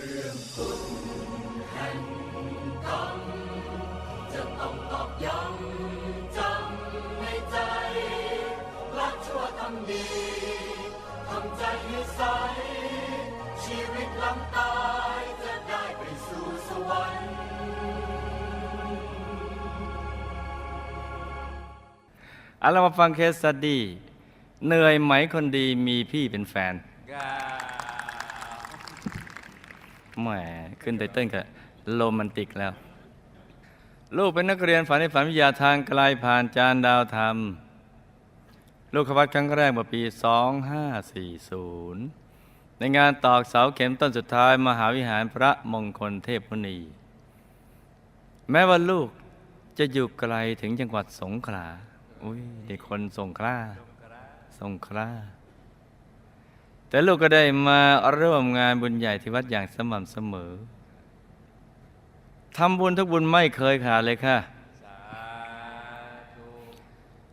จะต้องตอกย้ำจำในใจรักชั่วทำดีทำใจให้ใส ชีวิตหลังตายจะได้ไปสู่สวรรค์เอาเรามาฟังเคสสตดี้เหนื่อยไหมคนดีมีพี่เป็นแฟน แหมขึ้นไตเติ้ลกับโรแมนติกแล้ว ลูกเป็นนักเรียนฝันในฝันวิทยาทางไกลผ่านจานดาวธรรม ลูกขวัดครั้งแรกเมื่อปี 2540 ในงานตอกเสาเข็มต้นสุดท้าย มหาวิหารพระมงคลเทพมุนี แม้ว่าลูกจะอยู่ไกลถึงจังหวัดสงขลา อุ้ยเด็กคนสงขลาสงขลา แต่ลูกก็ได้มาร่วมงานบุญใหญ่ที่วัดอย่างสม่ำเสมอทำบุญทุกบุญไม่เคยขาดเลยค่ะ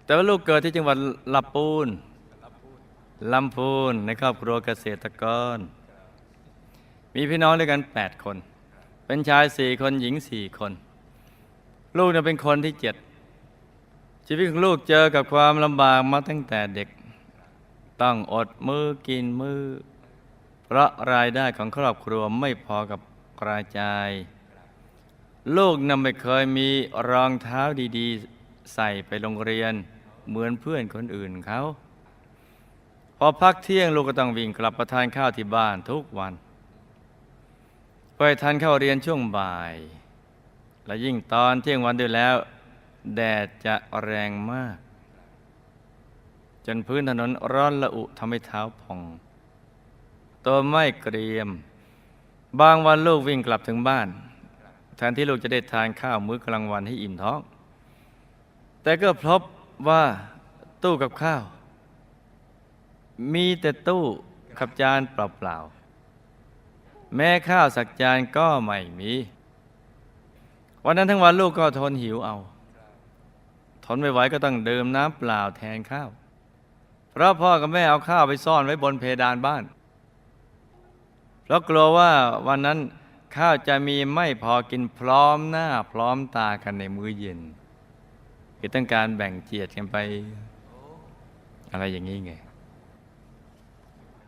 แต่ว่าลูกเกิดที่จังหวัดลำปูนลำพูนในครอบครัวเกษตรกร มีพี่น้องด้วยกัน 8 คน เป็นชายสี่คนหญิงสี่คน ลูกเนี่ยเป็นคนที่เจ็ดชีวิตของลูกเจอกับความลำบากมาตั้งแต่เด็ก ต้องอดมือกินมือ เพราะรายได้ของครอบครัวไม่พอกับกระจาย ลูกนำไม่เคยมีรองเท้าดีๆ ใส่ไปโรงเรียน เหมือนเพื่อนคนอื่นเขาพอพักเที่ยงลูกก็ต้องวิ่งกลับประทานข้าวที่บ้านทุกวัน ไปทานข้าวเรียนช่วงบ่าย และยิ่งตอนเที่ยงวันด้วยแล้ว แดดจะแรงมาก จนพื้นถนนร้อนละอุทำให้เท้าพอง ตัวไม่เกรียม บางวันลูกวิ่งกลับถึงบ้าน แทนที่ลูกจะได้ทานข้าวมื้อกลางวันให้อิ่มท้อง แต่ก็พบว่าตู้กับข้าว มีแต่ตู้ขับจานเปล่าๆ แม้ข้าวสักจานก็ไม่มี วันนั้นทั้งวันลูกก็ทนหิวเอา ทนไม่ไหวก็ต้องเดื่มน้ำเปล่าแทนข้าว เพราะพ่อกับแม่เอาข้าวไปซ่อนไว้บนเพดานบ้าน เพราะกลัวว่าวันนั้นข้าวจะมีไม่พอกินพร้อมหน้าพร้อมตากันในมื้อเย็น คือต้องการแบ่งเจียดกันไป อะไรอย่างนี้ไง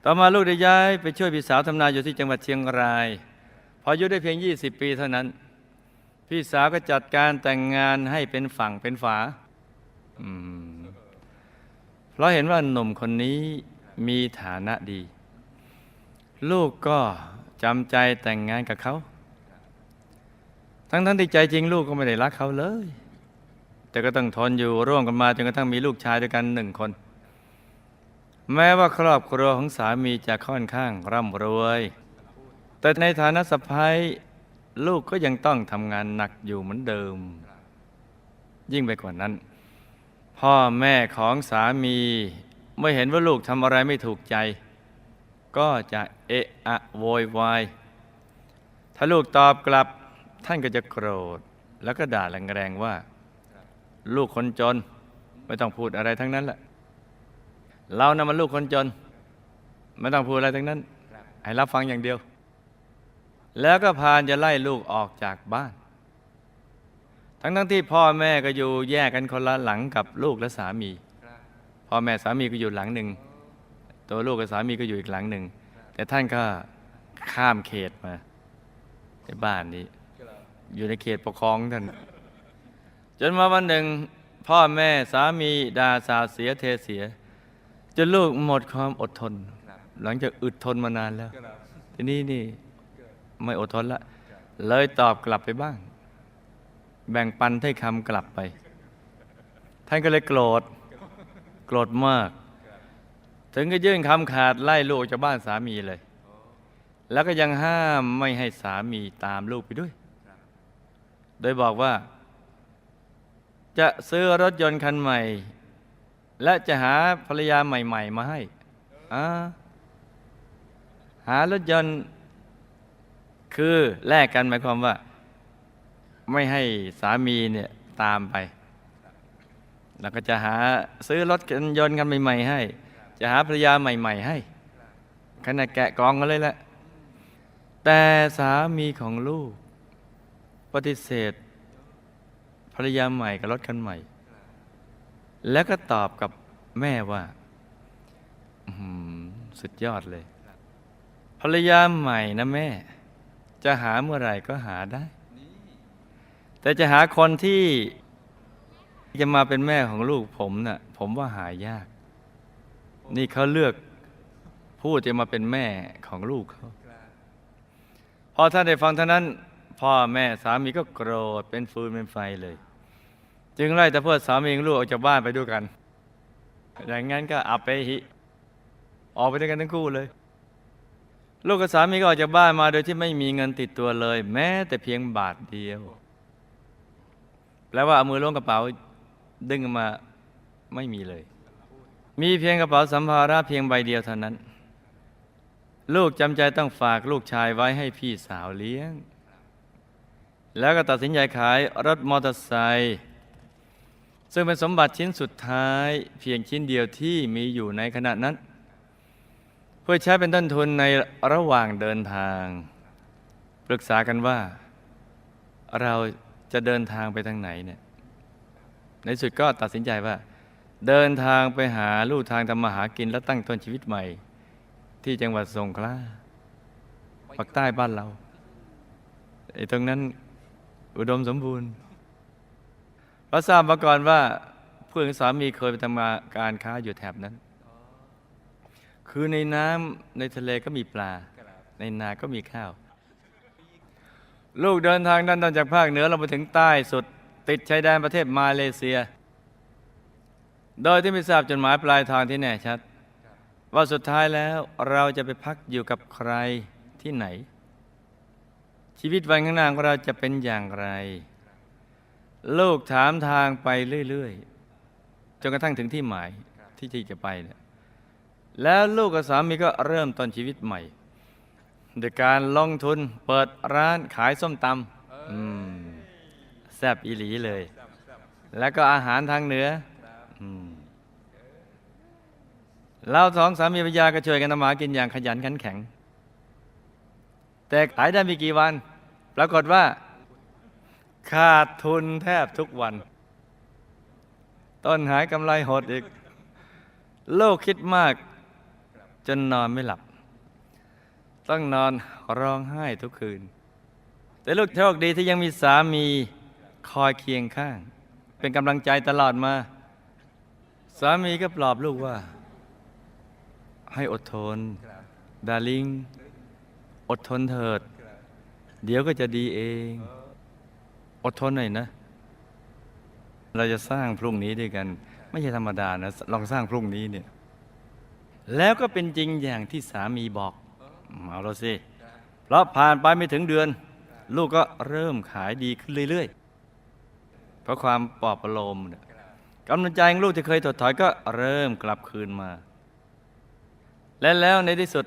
ต่อมาลูกได้ย้ายไปช่วยพี่สาวทำนาอยู่ที่จังหวัดเชียงราย พออายุได้เพียง 20 ปีเท่านั้น พี่สาวก็จัดการแต่งงานให้เป็นฝั่งเป็นฝา อืม เพราะเห็นว่าหนุ่มคนนี้มีฐานะดี ลูกก็จำใจแต่งงานกับเขา ทั้งทั้งที่ใจจริงลูกก็ไม่ได้รักเขาเลย แต่ก็ต้องทนอยู่ร่วมกันมาจนกระทั่งมีลูกชายด้วยกันหนึ่งคน แม้ว่าครอบครัวของสามีจะค่อนข้างร่ำรวย แต่ในฐานะสะพ้ายลูกก็ยังต้องทำงานหนักอยู่เหมือนเดิม ยิ่งไปกว่านั้น พ่อแม่ของสามีเมื่อเห็นว่าลูกทำอะไรไม่ถูกใจ ก็จะเอะอะโวยวายถ้าลูกตอบกลับท่านก็จะโกรธ แล้วก็ด่าแรงๆว่า ลูกคนจน ไม่ต้องพูดอะไรทั้งนั้นแหละเรานะมันลูกคนจน ไม่ต้องพูดอะไรทั้งนั้น ให้รับฟังอย่างเดียว แล้วก็พานจะไล่ลูกออกจากบ้าน ทั้งทั้งที่พ่อแม่ก็อยู่แยกกันคนละหลังกับลูกและสามี พ่อแม่สามีก็อยู่หลังหนึ่ง ตัวลูกกับสามีก็อยู่อีกหลังหนึ่ง แต่ท่านก็ข้ามเขตมาในบ้านนี้ อยู่ในเขตปกครองท่าน จนมาวันหนึ่ง พ่อแม่สามีด่าสาเสียเทเสีย จนลูกหมดความอดทน หลังจากอึดทนมานานแล้ว ทีนี้นี่ไม่อดทนละ เลยตอบกลับไปบ้าง แบ่งปันให้คำกลับไป ท่านก็เลยโกรธ โกรธมาก ถึงก็ยื่นคำขาดไล่ลูกจากบ้านสามีเลย แล้วก็ยังห้ามไม่ให้สามีตามลูกไปด้วย โดยบอกว่า จะซื้อรถยนต์คันใหม่ และจะหาภรรยาใหม่ ๆ มาให้อ่าหารถยนต์คือแลกกันหมายความว่า ไม่ให้สามีเนี่ยตามไป แล้วก็จะหาซื้อรถยนต์กันใหม่ ๆ ให้ จะหาภรรยาใหม่ ๆ ให้ขณะแกะกองกันเลยแหละ แต่สามีของลูก ปฏิเสธ ภรรยาใหม่กับรถคันใหม่ แล้วก็ตอบกับแม่ว่าสุดยอดเลย ภรรยาใหม่นะแม่ จะหาเมื่อไหร่ก็หาได้ แต่จะหาคนที่จะมาเป็นแม่ของลูกผมน่ะผมว่าหายาก นี่เขาเลือกผู้จะมาเป็นแม่ของลูกเขาพอท่านได้ฟังเท่านั้น พ่อแม่สามีก็โกรธเป็นฟืนเป็นไฟเลย จึงไล่ตะเพิดสามีกับลูกออกจากบ้านไปด้วยกันอย่างงั้นก็อับไปหิออกไปด้วยกันทั้งคู่เลย ลูกกับสามีก็ออกจากบ้านมาโดยที่ไม่มีเงินติดตัวเลย แม้แต่เพียงบาทเดียว แปลว่าเอามือล้วงกระเป๋า ดึงมาไม่มีเลย มีเพียงกระเป๋าสัมภาระเพียงใบเดียวเท่านั้น ลูกจำใจต้องฝากลูกชายไว้ให้พี่สาวเลี้ยง แล้วก็ตัดสินใจขายรถมอเตอร์ไซค์ซึ่งเป็นสมบัติชิ้นสุดท้าย เพียงชิ้นเดียวที่มีอยู่ในขณะนั้น เพื่อใช้เป็นต้นทุนในระหว่างเดินทาง ปรึกษากันว่า เรา จะเดินทางไปทางไหนเนี่ยในสุดก็ตัดสินใจว่า เดินทางไปหาลูกทางทำมาหากินและตั้งต้นชีวิตใหม่ ที่จังหวัดสงขลาภาคใต้บ้านเราไอ้ตรงนั้นอุดมสมบูรณ์เพราะทราบมาก่อนว่าเพื่อนสามีเคยไปทำงานการค้าอยู่แถบนั้น คือในน้ำในทะเลก็มีปลา ในนาก็มีข้าว ลูกเดินทางดันจากภาคเหนือลงไปถึงใต้สุด ติดชายแดนประเทศมาเลเซีย โดยที่ไม่ทราบจุดหมายปลายทางที่แน่ชัด ว่าสุดท้ายแล้วเราจะไปพักอยู่กับใครที่ไหน ชีวิตวันข้างหน้าของเราจะเป็นอย่างไร ลูกถามทางไปเรื่อยๆจนกระทั่งถึงที่หมายที่ที่จะไป แล้วลูกกับสามีก็เริ่มต้นชีวิตใหม่ โดยการลงทุนเปิดร้านขายส้มตำอืมแซ่บอีหลีเลย แล้วก็อาหารทางเหนืออืมเราสองสามีภรรยาก็ช่วยกันทำมาหากินอย่างขยันขันแข็ง แต่ขายได้ไม่กี่วัน ปรากฏว่า ขาดทุนแทบทุกวัน ต้นหายกำไรหดอีก โลกคิดมาก จนนอนไม่หลับ ต้องนอนร้องไห้ทุกคืน แต่ลูกโชคดีที่ยังมีสามีคอยเคียงข้าง เป็นกำลังใจตลอดมา สามีก็ปลอบลูกว่า ให้อดทน ดาริงอดทนเถิด เดี๋ยวก็จะดีเอง อดทนหน่อยนะ เราจะสร้างพรุ่งนี้ด้วยกัน ไม่ใช่ธรรมดานะ ลองสร้างพรุ่งนี้เนี่ย แล้วก็เป็นจริงอย่างที่สามีบอก เอาเราสิเพราะผ่านไปไม่ถึงเดือน ลูกก็เริ่มขายดีขึ้นเรื่อยๆ เพราะความปลอบประโลมเนี่ยกำลังใจของลูกที่เคยถดถอยก็เริ่มกลับคืนมา และแล้วในที่สุด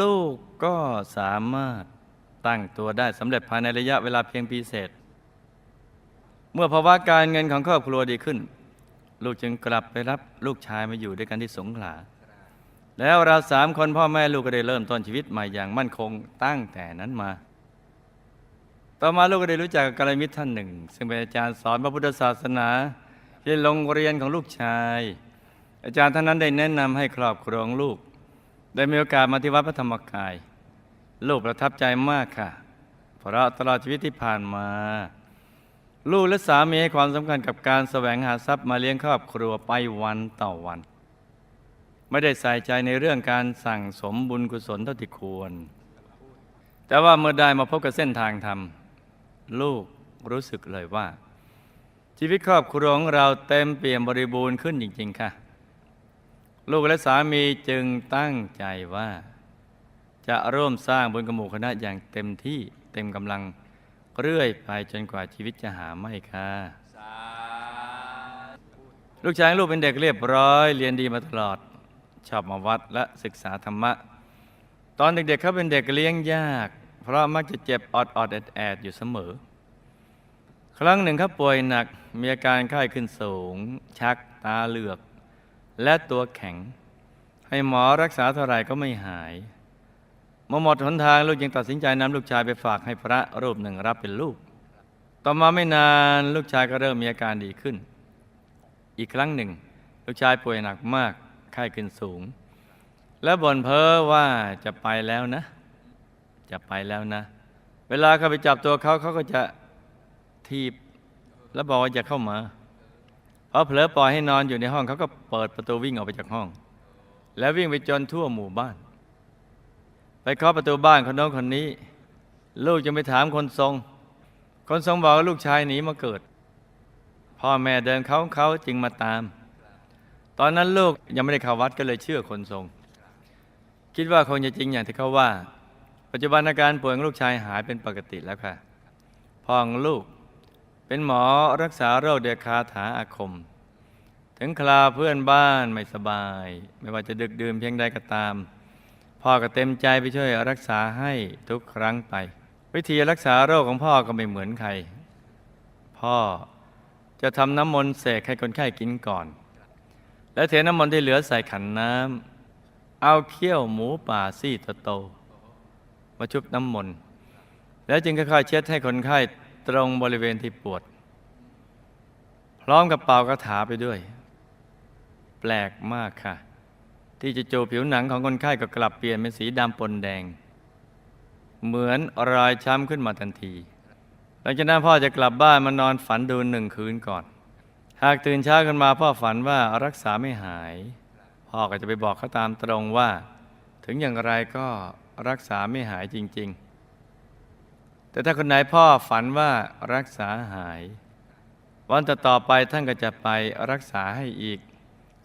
ลูกก็สามารถตั้งตัวได้สำเร็จภายในระยะเวลาเพียงปีเศษ เมื่อภาวะการเงินของครอบครัวดีขึ้น ลูกจึงกลับไปรับลูกชายมาอยู่ด้วยกันที่สงขลา แล้วเราสามคนพ่อแม่ลูกก็ได้เริ่มต้นชีวิตใหม่อย่างมั่นคงตั้งแต่นั้นมา ต่อมาลูกก็ได้รู้จักกับกัลยาณมิตรท่านหนึ่ง ซึ่งเป็นอาจารย์สอนพระพุทธศาสนาที่โรงเรียนของลูกชาย อาจารย์ท่านนั้นได้แนะนำให้ครอบครัวของลูก ได้มีโอกาสมาที่วัดพระธรรมกาย ลูกประทับใจมากค่ะ เพราะตลอดชีวิตที่ผ่านมา ลูกและสามีให้ความสำคัญกับการแสวงหาทรัพย์มาเลี้ยงครอบครัวไปวันต่อวัน ไม่ได้ใส่ใจในเรื่องการสั่งสมบุญกุศลเท่าที่ควร แต่ว่าเมื่อได้มาพบกับเส้นทางธรรม ลูกรู้สึกเลยว่า ชีวิตครอบครัวของเราเต็มเปี่ยมบริบูรณ์ขึ้นจริง ๆ ค่ะ ลูกและสามีจึงตั้งใจว่า จะร่วมสร้างบุญกบหมู่คณะอย่างเต็มที่เต็มกำลังเรื่อยไปจนกว่าชีวิตจะหาไม่ค่ะลูกชายลูกเป็นเด็กเรียบร้อย เรียนดีมาตลอด ชอบมาวัดและศึกษาธรรมะ ตอนเด็กๆเขาเป็นเด็กเลี้ยงยาก เพราะมักจะเจ็บออดออดแอดแอดอยู่เสมอ ครั้งหนึ่งเขาป่วยหนักมีอาการไข้ขึ้นสูง ชักตาเหลือก และตัวแข็ง ให้หมอรักษาเท่าไหร่ก็ไม่หายมื่อหมดหนทางลูกยังตัดสินใจนำลูกชายไปฝากให้พระรูปหนึ่งรับเป็นลูก ต่อมาไม่นานลูกชายก็เริ่มมีอาการดีขึ้น อีกครั้งหนึ่ง ลูกชายป่วยหนักมาก ไข้ขึ้นสูง และบ่นเพ้อว่าจะไปแล้วนะ จะไปแล้วนะ เวลาเขาไปจับตัวเขาเขาก็จะทีบ แล้วบอกว่าอย่าเข้ามาพอเผลอปล่อยให้นอนอยู่ในห้องเขาก็เปิดประตูวิ่งออกไปจากห้อง แล้ววิ่งไปจนทั่วหมู่บ้าน ไปเคาะประตูบ้านคนน้นคนนี้ ลูกจะไปถามคนทรง คนทรงบอกว่าลูกชายหนีมาเกิดพ่อแม่เดินเขาเขาจึงมาตาม ตอนนั้นลูกยังไม่ได้เข้าวัดก็เลยเชื่อคนทรง คิดว่าคงจะจริงอย่างที่เขาว่า ปัจจุบันอาการป่วยของลูกชายหายเป็นปกติแล้วค่ะพ่อของลูก เป็นหมอรักษาโรคเดือดคาถาอาคม ถึงคราเพื่อนบ้านไม่สบาย ไม่ว่าจะดึกดื่นเพียงใดก็ตาม พ่อก็เต็มใจไปช่วยรักษาให้ทุกครั้งไป วิธีรักษาโรคของพ่อก็ไม่เหมือนใคร พ่อจะทำน้ำมนต์เสกให้คนไข้กินก่อน แล้วเทน้ำมนต์ที่เหลือใส่ขันน้ำเอาเขี้ยวหมูป่าซี่โตๆมาชุบน้ำมนต์แล้วจึงค่อยๆเช็ดให้คนไข้ตรงบริเวณที่ปวด พร้อมกับเป่ากระถาไปด้วย แปลกมากค่ะ ที่จะจูผิวหนังของคนไข้ก็กลับเปลี่ยนเป็นสีดำปนแดง เหมือนรอยช้ำขึ้นมาทันที หลังจากนั้นพ่อจะกลับบ้านมานอนฝันดูหนึ่งคืนก่อน หากตื่นเช้าขึ้นมาพ่อฝันว่ารักษาไม่หาย พ่อก็จะไปบอกเขาตามตรงว่า ถึงอย่างไรก็รักษาไม่หายจริง ๆ แต่ถ้าคนไหนพ่อฝันว่ารักษาหาย วันต่อต่อไปท่านก็จะไปรักษาให้อีก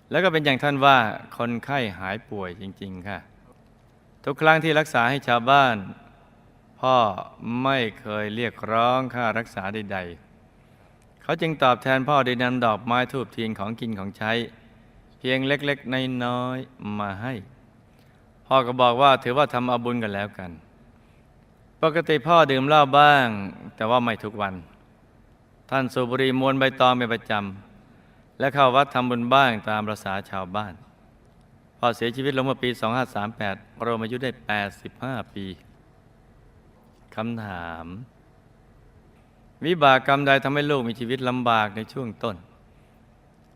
แล้วก็เป็นอย่างท่านว่าคนไข้หายป่วยจริง ๆ ค่ะ ทุกครั้งที่รักษาให้ชาวบ้าน พ่อไม่เคยเรียกร้องค่ารักษาใดๆ เขาจึงตอบแทนพ่อโดยนำดอกไม้ทูบเทียนของกินของใช้ เพียงเล็กๆนน้อยๆมาให้ พ่อก็บอกว่าถือว่าทำอาบุญกันแล้วกัน ปกติพ่อดื่มเหล้าบ้าง แต่ว่าไม่ทุกวัน ท่านสูบุรีมวนใบตองเป็นประจำและเข้าวัดทำบุญบ้างตามประษาชาวบ้านพ่อเสียชีวิตลงเมื่อปี 2538รวมอายุได้ 85 ปีคำถาม วิบากกรรมใดทำให้ลูกมีชีวิตลำบากในช่วงต้น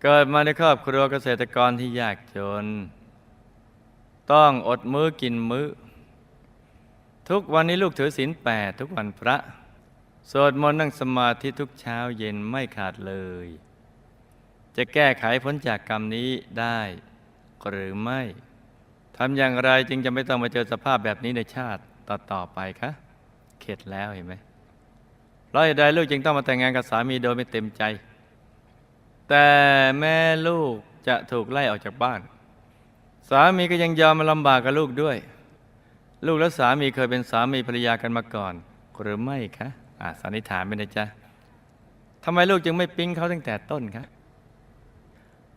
เกิดมาในครอบครัวเกษตรกรที่ยากจน ต้องอดมื้อกินมื้อ ทุกวันนี้ลูกถือศีลแปดทุกวันพระ สวดมนต์นั่งสมาธิทุกเช้าเย็นไม่ขาดเลย จะแก้ไขพ้นจากกรรมนี้ได้หรือไม่ทำอย่างไรจึงจะไม่ต้องมาเจอสภาพแบบนี้ในชาติต่อๆไปคะ เข็ดแล้วเห็นไหม เพราะเหตุใดลูกจึงต้องมาแต่งงานกับสามีโดยไม่เต็มใจ แต่แม่ลูกจะถูกไล่ออกจากบ้าน สามีก็ยังยอมมาลำบากกับลูกด้วย ลูกและสามีเคยเป็นสามีภรรยากันมาก่อน หรือไม่คะอ่าสันนิษฐานไปนะจ๊ะทำไมลูกจึงไม่ปิ๊งเขาตั้งแต่ต้นคะ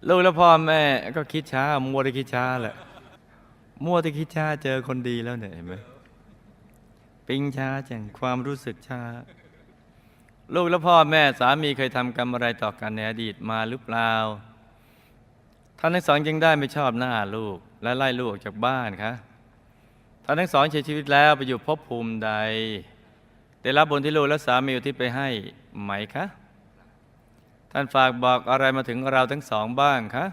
ลูกและพ่อแม่ก็คิดช้า มัวแต่คิดช้าแหละมัวแต่คิดช้าเจอคนดีแล้วเนี่ยเห็นไหมปิ๊งช้าจังความรู้สึกช้า ลูกและพ่อแม่สามีเคยทำกรรมอะไรต่อกันในอดีตมาหรือเปล่า ท่านทั้งสองจึงได้ไม่ชอบหน้าลูกและไล่ลูกออกจากบ้านคะท่านทั้งสองเสียชีวิตแล้วไปอยู่ภพภูมิใด ได้รับบุญที่ลูกและสามีอุที่ไปให้ไหมคะ ท่านฝากบอกอะไรมาถึงเราทั้งสองบ้างคะ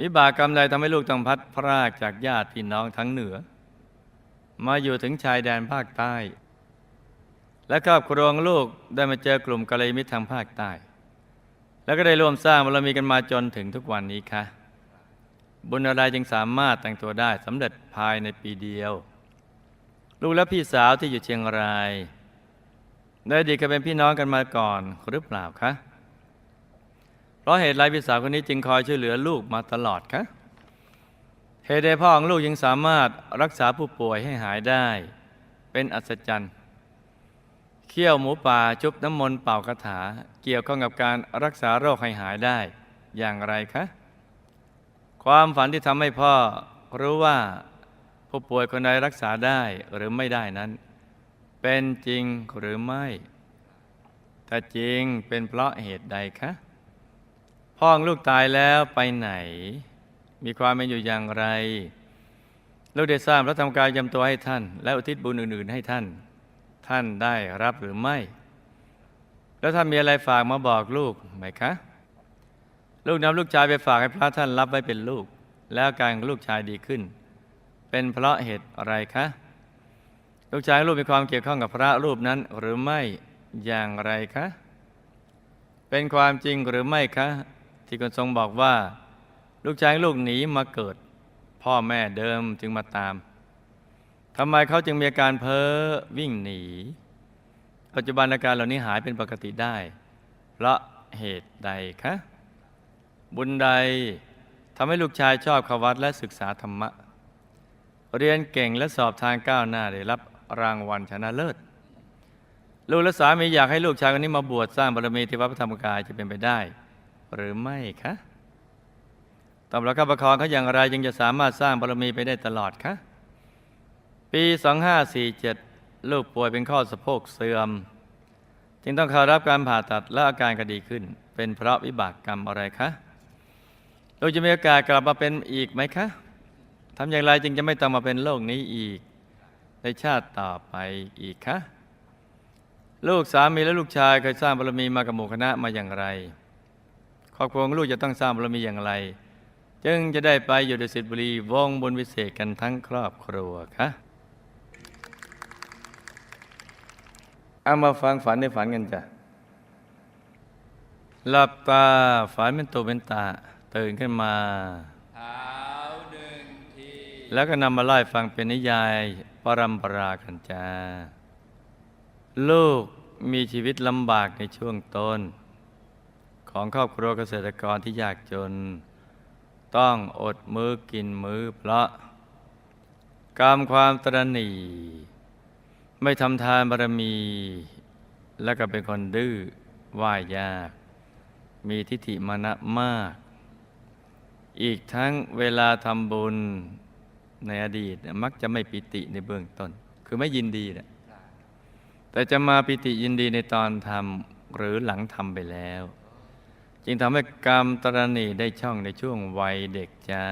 วิบากกรรมใดทำให้ลูกต้องพัดพรากจากญาติพี่น้องทั้งเหนือ มาอยู่ถึงชายแดนภาคใต้ และครอบครัวของลูกได้มาเจอกลุ่มกัลยาณมิตรทางภาคใต้ แล้วก็ได้ร่วมสร้างบารมีกันมาจนถึงทุกวันนี้ค่ะบุญอะไรจึงสามารถแต่งตัวได้สำเร็จภายในปีเดียว ลูกและพี่สาวที่อยู่เชียงรายได้ดีกันเป็นพี่น้องกันมาก่อนหรือเปล่าคะเพราะเหตุไรพี่สาวคนนี้จึงคอยช่วยเหลือลูกมาตลอดคะเหตุใดพ่อของลูกยังสามารถรักษาผู้ป่วยให้หายได้ เป็นอัศจรรย์ เคี่ยวหมูป่าชุบน้ำมนต์เป่าคาถา เกี่ยวข้องกับการรักษาโรคให้หายได้อย่างไรคะ ความฝันที่ทำให้พ่อรู้ว่าผู้ป่วยคนใดรักษาได้หรือไม่ได้นั้น เป็นจริงหรือไม่ ถ้าจริงเป็นเพราะเหตุใดคะ พ่อองลูกตายแล้วไปไหน มีความเป็นอยู่อย่างไร ลูกได้สร้างพระธรรมกายยำตัวให้ท่าน และอุทิศบุญอื่น ๆ ให้ท่าน ท่านได้รับหรือไม่ แล้วท่านมีอะไรฝากมาบอกลูกไหมคะ ลูกนำลูกชายไปฝากให้พระท่านรับไว้เป็นลูก แล้วการลูกชายดีขึ้น เป็นเพราะเหตุอะไรคะ ลูกชายลูกมีความเกี่ยวข้องกับพระรูปนั้นหรือไม่อย่างไรคะ เป็นความจริงหรือไม่คะ ที่คุณทรงบอกว่า ลูกชายลูกหนีมาเกิด พ่อแม่เดิมจึงมาตาม ทำไมเขาจึงมีอาการเพ้อวิ่งหนี ปัจจุบันอาการเหล่านี้หายเป็นปกติได้ เพราะเหตุใดคะ บุญใดทำให้ลูกชายชอบขวัดและศึกษาธรรมะ เรียนเก่งและสอบทางก้าวหน้าได้รับรางวัลชนะเลิศ ลูกและสามีอยากให้ลูกชายคนนี้มาบวชสร้างบารมีที่วัดพระธรรมกายจะเป็นไปได้ หรือไม่คะตอบรับข้าประคองเขาอย่างไรจึงจะสามารถสร้างบารมีไปได้ตลอดคะ ปี 2547 ลูกป่วยเป็นข้อสะโพกเสื่อม จึงต้องเข้ารับการผ่าตัดและอาการก็ดีขึ้น เป็นเพราะวิบากกรรมอะไรคะลูกจะมีโอกาสกลับมาเป็นอีกไหมคะทำอย่างไรจึงจะไม่ต้องมาเป็นโรคนี้อีก ในชาติต่อไปอีกคะลูกสามีและลูกชายเคยสร้างบารมีมากับหมู่คณะมาอย่างไรครอบครัวลูกจะต้องสร้างบารมีอย่างไร จึงจะได้ไปอยู่ดุสิตบุรีวงบุญวิเศษกันทั้งครอบครัวคะ เอามาฟังฝันในฝันกันจ้ะหลับตาฝันเป็นตัวเป็นตา ตื่นขึ้นมาเท้าหนึ่งทีแล้วก็นำมาไล่ฟังเป็นนิยายปรัมปรากันจ้าลูกมีชีวิตลำบากในช่วงต้น ของครอบครัวเกษตรกรที่ยากจน ต้องอดมือกินมือเพราะกรรมความตรณี ไม่ทำทานบารมี แล้วก็เป็นคนดื้อไหว่ายาก มีทิฏฐิมานะมาก อีกทั้งเวลาทำบุญในอดีต มักจะไม่ปิติในเบื้องต้น คือไม่ยินดีนะแต่จะมาปิติยินดีในตอนทำหรือหลังทำไปแล้ว จึงทำให้กรรมตรณีได้ช่องในช่วงวัยเด็กจ้า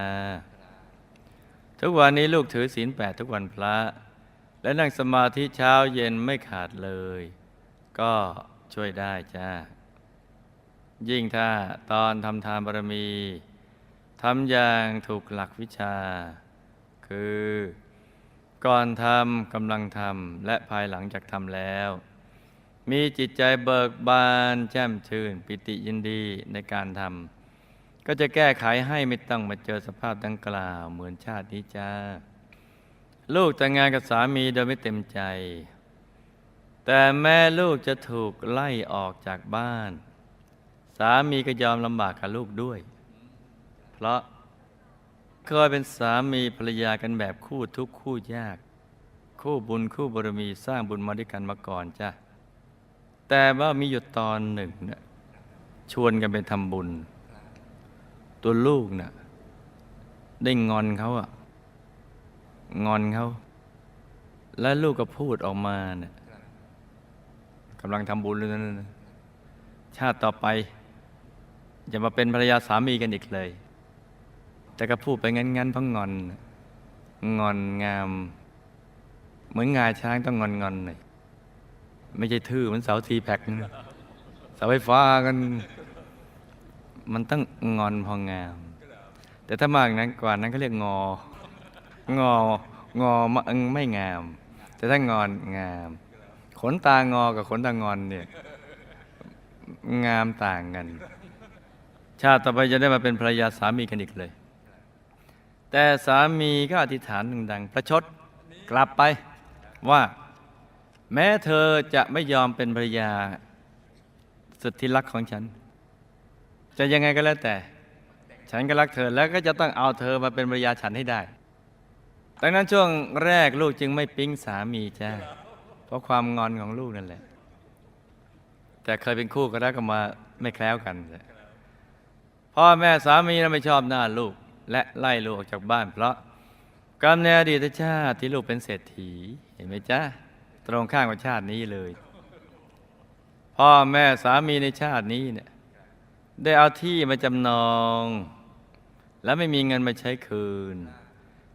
ทุกวันนี้ลูกถือศีลแปดทุกวันพระ และนั่งสมาธิเช้าเย็นไม่ขาดเลย ก็ช่วยได้จ้า ยิ่งถ้าตอนทำทานบารมีทำอย่างถูกหลักวิชา คือ ก่อนทำกำลังทำและภายหลังจากทำแล้ว มีจิตใจเบิกบานแจ่มชื่น ปิติยินดีในการทำก็จะแก้ไขให้ไม่ต้องมาเจอสภาพดังกล่าวเหมือนชาตินี้จ้า ลูกแต่งงานกับสามีโดยไม่เต็มใจ แต่แม่ลูกจะถูกไล่ออกจากบ้าน สามีก็ยอมลำบากกับลูกด้วย เพราะเคยเป็นสามีภรรยากันแบบคู่ทุกคู่ยาก คู่บุญคู่บารมีสร้างบุญมาด้วยกันมาก่อนจ้ะแต่ว่ามีอยู่ตอนหนึ่งเนี่ยชวนกันไปทำบุญ ตัวลูกน่ะได้งอนเขาอะ งอนเขาและลูกก็พูดออกมาเนี่ยกำลังทำบุญเลยนะชาติต่อไปอย่ามาเป็นภรรยาสามีกันอีกเลย แต่ก็พูดไปงั้นๆเพราะงอน งอนงาม เหมือนงาช้างต้องงอนงอนหน่อยไม่ใช่ทื่อเหมือนเสาทีแพ็กนะเสาไฟฟ้ากัน มันต้องงอนพองาม แต่ถ้ามากนั้นกว่านั้นเขาเรียกงอ งองอมะไม่งาม แต่ถ้างอนงาม ขนตางอกับขนตางอนเนี่ยงามต่างกัน ชาติต่อไปจะได้มาเป็นภรรยาสามีกันอีกเลย แต่สามีก็อธิษฐานดังๆประชดกลับไปว่าแม้เธอจะไม่ยอมเป็นภรรยาสุดที่รักของฉัน จะยังไงก็แล้วแต่ ฉันก็รักเธอแล้วก็จะต้องเอาเธอมาเป็นภรรยาฉันให้ได้ ดังนั้นช่วงแรกลูกจึงไม่ปิ๊งสามีจ้าเพราะความงอนของลูกนั่นแหละ แต่เคยเป็นคู่กันแล้วก็มาไม่แคล้วกันพ่อแม่สามีนะไม่ชอบหน้าลูก และไล่ลูกออกจากบ้าน เพราะกรรมในอดีตชาติที่ลูกเป็นเศรษฐีเห็นไหมจ๊ะตรงข้ามกับชาตินี้เลย พ่อแม่สามีในชาตินี้เนี่ยได้เอาที่มาจำนอง แล้วไม่มีเงินมาใช้คืน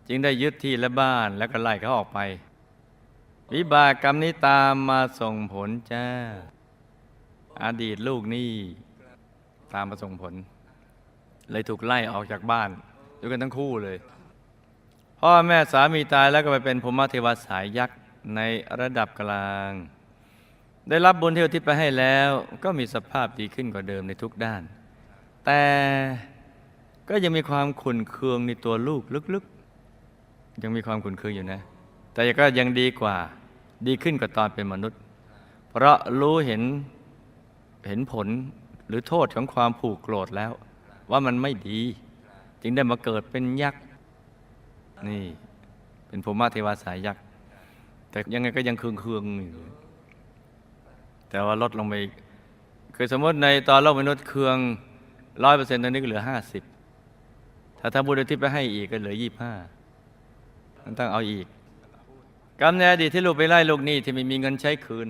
จึงได้ยึดที่และบ้านแล้วก็ไล่เขาออกไป วิบากกรรมนี้ตามมาส่งผลจ้า อดีตลูกนี่ตามมาส่งผล เลยถูกไล่ออกจากบ้านด้วยกันทั้งคู่เลย พ่อแม่สามีตายแล้วก็ไปเป็นภูมิเทวาสายยักษ์ในระดับกลาง ได้รับบุญที่อุทิศไปให้แล้ว ก็มีสภาพดีขึ้นกว่าเดิมในทุกด้าน แต่ก็ยังมีความขุ่นเคืองในตัวลูกลึก ยังมีความขุนเคืองอยู่นะ แต่ก็ยังดีกว่าดีขึ้นกว่าตอนเป็นมนุษย์ เพราะรู้เห็นเห็นผลหรือโทษของความผูกโกรธแล้ว ว่ามันไม่ดี จึงได้มาเกิดเป็นยักษ์นี่ เป็นภูมิเทวาสายยักษ์แต่ยังไงก็ยังเคืองเคืองอยู่แต่ว่าลดลงไปคือสมมติในตอนโลกมนุษย์เคืองร้อยเปอร์เซ็นต์ตอนนี้ก็เหลือห้าสิบถ้าทำบุญอุทิศไปให้อีกก็เหลือยี่ห้า มันต้องเอาอีกกรรมในอดีตที่ลูกไปไล่ลูกหนี้ที่ไม่มีเงินใช้คืน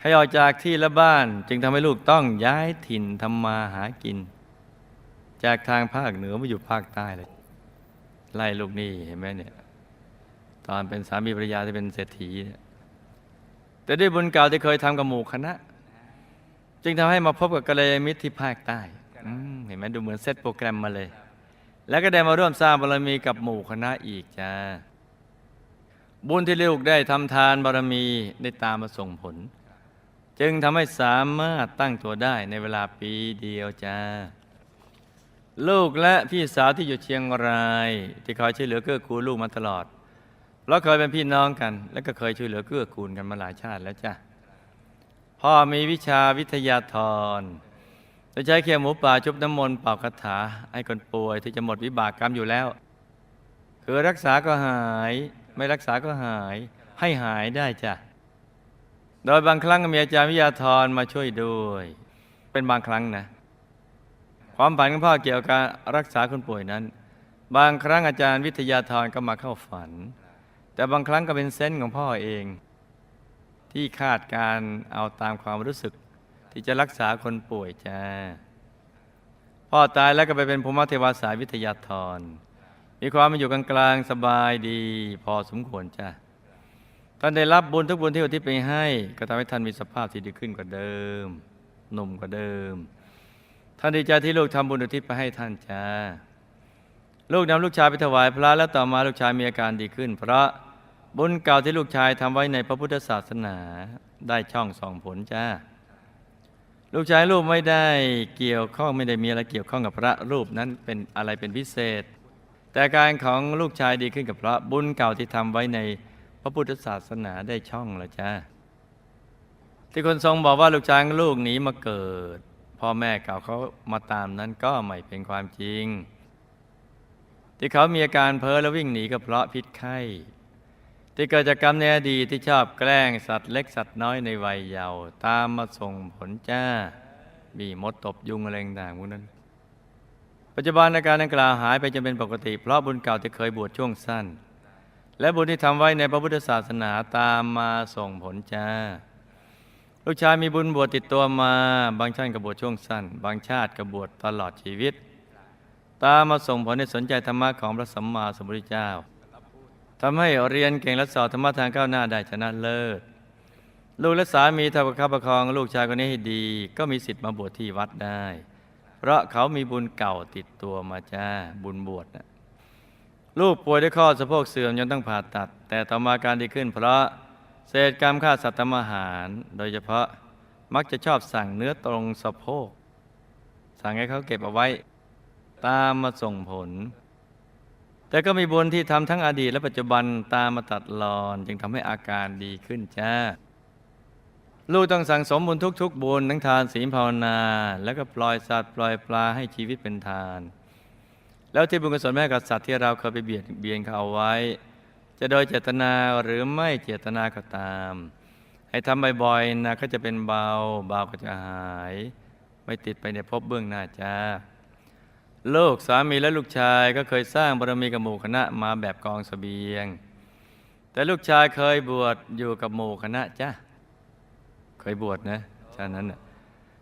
ให้ออกจากที่และบ้านจึงทำให้ลูกต้องย้ายถิ่นทำมาหากิน จากทางภาคเหนือมาอยู่ภาคใต้เลย ไล่ลูกหนี้เห็นไหมเนี่ยตอนเป็นสามีภรรยาที่เป็นเศรษฐีเนี่ยแต่ด้วยบุญเก่าที่เคยทำกับหมู่คณะ จึงทำให้มาพบกับกัลยาณมิตรที่ภาคใต้เห็นไหมดูเหมือนเซตโปรแกรมมาเลย แล้วก็ได้มาร่วมสร้างบารมีกับหมู่คณะอีกจ้าบุญที่ลูกได้ทำทานบารมีได้ตามมาส่งผล จึงทำให้สามารถตั้งตัวได้ในเวลาปีเดียวจ้าลูกและพี่สาวที่อยู่เชียงราย ที่คอยช่วยเหลือเกื้อกูลลูกมาตลอดเพราะเคยเป็นพี่น้องกัน และก็เคยช่วยเหลือเกื้อกูลกันมาหลายชาติแล้วจ้ะพ่อมีวิชาวิทยาธร จะใช้เคียวหมูป่าชุบน้ำมนต์เป่าคาถาให้คนป่วยที่จะหมดวิบากกรรมอยู่แล้ว คือรักษาก็หายไม่รักษาก็หายให้หายได้จ้ะ โดยบางครั้งมีอาจารย์วิทยาธรมาช่วยด้วย เป็นบางครั้งนะ ความฝันของพ่อเกี่ยวกับรรักษาคนป่วยนั้น บางครั้งอาจารย์วิทยาธรก็มาเข้าฝัน แต่บางครั้งก็เป็นเซนส์ของพ่อเอง ที่คาดการเอาตามความรู้สึก ที่จะรักษาคนป่วยจ้า พ่อตายแล้วก็ไปเป็นภูมิเทวาสายวิทยาธร มีความมาอยู่กลางๆสบายดี พอสมควรจ้าท่านได้รับบุญทุกบุญที่อุทิศไปให้ ก็ทำให้ท่านมีสภาพที่ดีขึ้นกว่าเดิมหนุ่มกว่าเดิม ท่านดีใจที่ลูกทำบุญอุทิศไปให้ท่านจ้า ลูกนำลูกชายไปถวายพระแล้วต่อมาลูกชายมีอาการดีขึ้น เพราะบุญเก่าที่ลูกชายทำไว้ในพระพุทธศาสนาได้ช่องส่องผลจ้า ลูกชายลูกไม่ได้เกี่ยวข้องไม่ได้มีอะไรเกี่ยวข้องกับพระรูปนั้นเป็นอะไรเป็นพิเศษ แต่การของลูกชายดีขึ้นกับพระบุญเก่าที่ทำไว้ในพระพุทธศาสนาได้ช่องแล้วจ้าที่คนทรงบอกว่าลูกชายของลูกหนีมาเกิด พ่อแม่เก่าเขามาตามนั้นก็ไม่เป็นความจริง ที่เขามีอาการเพ้อและวิ่งหนีก็เพราะพิษไข้ ที่เกิดจากกรรมในอดีตที่ชอบแกล้งสัตว์เล็กสัตว์น้อยในวัยเยาว์ตามมาส่งผลจ้ามีมดตบยุงอะไรต่างๆพวกนั้น ปัจจุบันอาการดังกล่าวหายไปจนเป็นปกติ เพราะบุญเก่าที่เคยบวชช่วงสั้น และบุญที่ทำไว้ในพระพุทธศาสนาตามมาส่งผลจ้า ลูกชายมีบุญบวชติดตัวมา บางชาติก็บวชช่วงสั้น บางชาติก็บวชตลอดชีวิต ตามมาส่งผลในสนใจธรรมะของพระสัมมาสัมพุทธเจ้า ทำให้เรียนเก่งและสอบธรรมะทางก้าวหน้าได้ชนะเลิศ ลูกและสามีทำประคับประคองลูกชายคนนี้ให้ดี ก็มีสิทธิ์มาบวชที่วัดได้ เพราะเขามีบุญเก่าติดตัวมาจ้าบุญบวชนะลูกป่วยด้วยข้อสะโพกเสื่อมจนต้องผ่าตัด แต่ต่อมาการดีขึ้น เพราะเศษกรรมฆ่าสัตว์ทำอาหาร โดยเฉพาะมักจะชอบสั่งเนื้อตรงสะโพก สั่งให้เขาเก็บเอาไว้ ตามมาส่งผล แต่ก็มีบุญที่ทำทั้งอดีตและปัจจุบันตามมาตัดรอน จึงทำให้อาการดีขึ้นจ้า ลูกต้องสั่งสมบุญทุก ๆ บุญทั้งทานศีลภาวนา แล้วก็ปล่อยสัตว์ปล่อยปลาให้ชีวิตเป็นทาน แล้วที่บุญกุศลแม่กับสัตว์ที่เราเคยไปเบียดเบียนเขาเอาไว้ จะโดยเจตนาหรือไม่เจตนาก็ตาม ให้ทำบ่อยๆนะก็จะเป็นเบาเบาก็จะหาย ไม่ติดไปในภพเบื้องหน้าจ้า ลูกสามีและลูกชายก็เคยสร้างบารมีกับหมู่คณะมาแบบกองเสบียง แต่ลูกชายเคยบวชอยู่กับหมู่คณะจ้าเคยบวชนะชาตินั้นน่ะ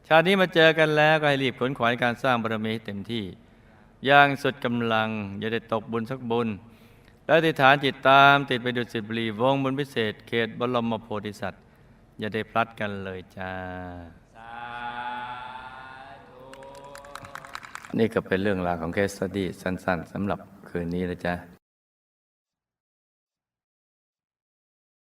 ชาตินี้มาเจอกันแล้วก็ให้รีบขนขวายการสร้างบารมีเต็มที่อย่างสุดกำลัง อย่าได้ตกบุญสักบุญ แล้วอธิฐานจิตตาม ติดไปดุสิบรีวงบนพิเศษ เขตบรมโพธิสัตว์ อย่าได้พลัดกันเลยจ้า นี่ก็เป็นเรื่องราวของเคสสตี้สั้น ๆสำหรับคืนนี้นะจ๊ะ